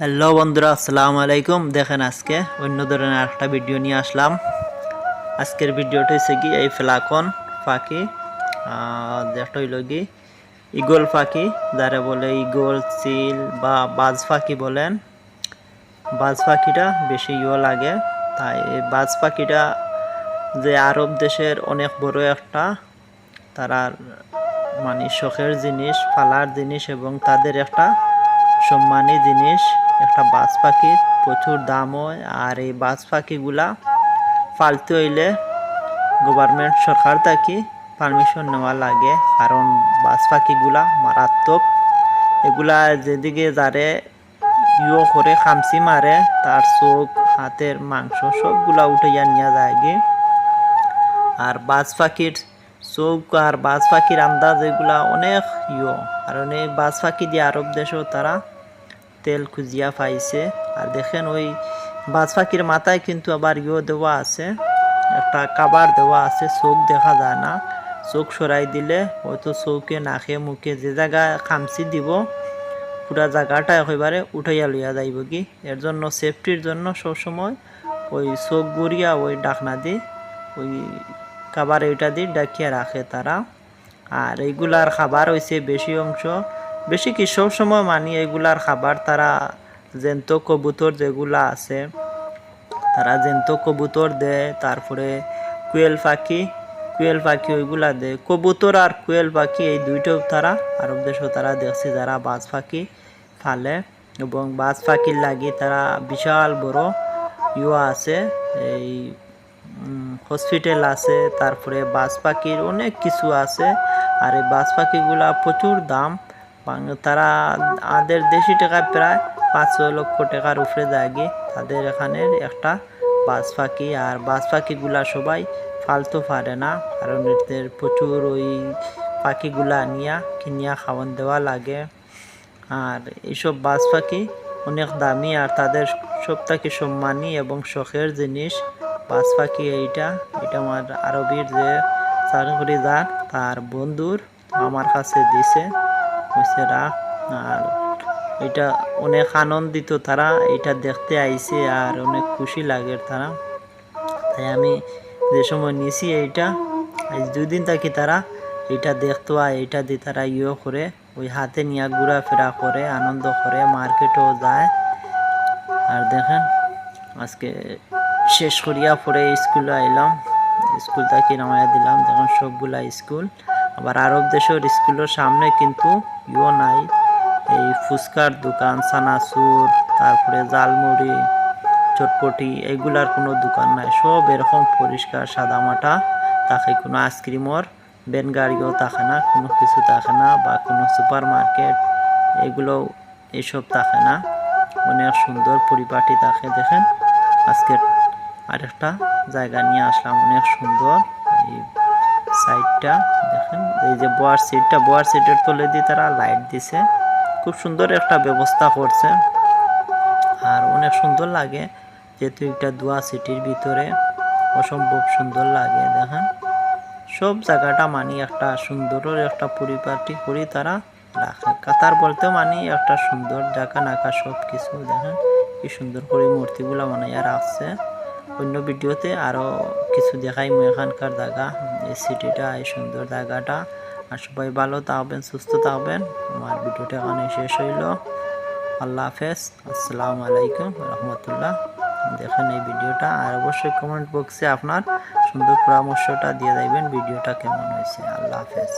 Hello বন্ধুরা আসসালামু আলাইকুম। দেখেন আজকে অন্য ধরনের একটা ভিডিও নিয়ে আসলাম। আজকের ভিডিওটা হচ্ছে কি এই ফ্লাকন আহ, যেটা হইল কি ইগল পাখি যারা বলে ইগল চিল বা বাজ পাখি বলেন। বাজ পাখিটা বেশি ইয়ে লাগে। তাই এই বাজ পাখিটা যে আরব দেশের অনেক বড় একটা তারার মানে শখের জিনিস পালার জিনিস এবং তাদের একটা সম্মানী জিনিস। একটা বাজ পাখির প্রচুর দাম হয়, আর এই বাজ পাখিগুলা পালতে হইলে গভর্নমেন্ট সরকার থাকি পারমিশন নেওয়া লাগে। কারণ বাজ পাখিগুলা মারাত্মক। এগুলা যেদিকে যারে ইয়ে করে খামসি মারে, তার চোখ, হাতের মাংস সবগুলা উঠাইয়া নিয়ে যায় আর বাজ পাখির চোখ আর বাজ পাখির আন্দাজ এগুলা অনেক ইয়। কারণ এই বাজ পাখি দিয়ে আরব দেশেও তারা তেল খুঁজিয়া পাইছে। আর দেখেন ওই বাজ পাখির মাথায় কিন্তু আবার ইয়ে দেওয়া আছে। একটা কাবার দেওয়া আছে, চোখ দেখা যায় না। চোখ সরাই দিলে হয়তো চৌকে নাকে, মুখে যে জায়গায় খামচি দিব, পুরা জায়গাটা একেবারে উঠাইয়া লইয়া যাইব কি? এর জন্য সেফটির জন্য সবসময় ওই চোখ গড়িয়া ওই ডাকনা দি, ওই খাবার এইটা দিয়ে ডাকিয়া রাখে তারা। আর এইগুলার খাবার হইছে বেশি অংশ বেশি কি, সব সময় মানি এগুলার খাবার, তারা জেন্ত কবুতর যেগুলা আছে, তারা জেন্ত কবুতর দেয়, তারপরে কুয়েল পাখি কুয়েল পাখি ওইগুলা দেয়। কবুতর আর কুয়েল পাখি, এই দুইটাও তারা, আরব দেশও তারা দেখছে যারা বাজ পাখি ফালে, এবং বাজ পাখির লাগি তারা বিশাল বড় ইয়া আছে, এই হসপিটাল আছে, তারপরে বাজ পাখির অনেক কিছু আছে, আর এই বাজ পাখিগুলা প্রচুর দাম। তারা আমাদের দেশি টাকা প্রায় পাঁচ লক্ষ টাকার উপরে গিয়ে তাদের এখানে একটা বাজ পাখি আর বাজ পাখিগুলা সবাই ফালতে পারে না। কারণ এদের প্রচুর ওই পাখিগুলা নিয়া কিনিয়া খাওয়ান দেওয়া লাগে। আর এইসব বাজ পাখি অনেক দামি আর তাদের সব থেকে সম্মানী এবং শখের জিনিস। বাজ পাখি এইটা, এটা আমার আরবির যে চাকরি যার তার বন্ধুর আমার কাছে দিছে। কইছে রাখ আর এটা অনেক আনন্দিত তারা, এটা দেখতে আইছে আর অনেক খুশি লাগে তারা। তাই আমি যে সময় নিছি এইটা, আজ দুই দিন থাকি তারা এটা দেখতো আর এটা দিয়ে তারা ইয়ে করে, ওই হাতে নিয়ে ঘোরাফেরা করে, আনন্দ করে, মার্কেটেও যায়। আর দেখেন, আজকে শেষ করিয়া পরে স্কুলে আইলাম, স্কুল থেকে নামাইয়া দিলাম, দেখুন সবগুলা স্কুল। আবার আরব দেশের স্কুলের সামনে কিন্তু ইও নাই। এই ফুচকার দোকান সানাসুর তারপরে জালমুড়ি চটপটি, এগুলার কোনো দোকান নাই। সব এরকম পরিষ্কার সাদামাটা, তাকে কোনো আইসক্রিমর বেন গাড়িও থাকে না, কোনো কিছু থাকে না, বা কোনো সুপার মার্কেট এগুলো এসব থাকে না। অনেক সুন্দর পরিপাটি থাকে দেখেন। আজকে আরেকটা জায়গা নিয়ে আসলাম, অনেক সুন্দর। এই সাইডটা, দেখেন, এই যে বোয়ার সিটটা, বোয়ার সিটের তলে দিয়ে তারা লাইট দিছে। খুব সুন্দর একটা ব্যবস্থা করছে। আর অনেক সুন্দর লাগে, যেহেতু একটা দোয়া সিটির ভিতরে, অসম্ভব সুন্দর লাগে, দেখেন। সব জায়গাটা মানি একটা সুন্দর একটা পরিপাটি করে তারা রাখে। কাতার বলতে মানি একটা সুন্দর ডাকা নাকা সব কিছু দেখেন। কি সুন্দর করে মূর্তিগুলো বানাইয়া রাখছে। অন্য ভিডিওতে আরও কিছু দেখাই। মু এখানকার জায়গা এই সিটিটা এই সুন্দর জায়গাটা আর সবাই ভালো থাকবেন, সুস্থ থাকবেন। আমার ভিডিওটা এখানে শেষ হইল। আল্লাহ হাফেজ। আসসালামু আলাইকুম রহমতুল্লাহ। দেখেন এই ভিডিওটা। আর অবশ্যই কমেন্ট বক্সে আপনার সুন্দর পরামর্শটা দিয়ে যাইবেন, ভিডিওটা কেমন হয়েছে। আল্লাহ হাফেজ।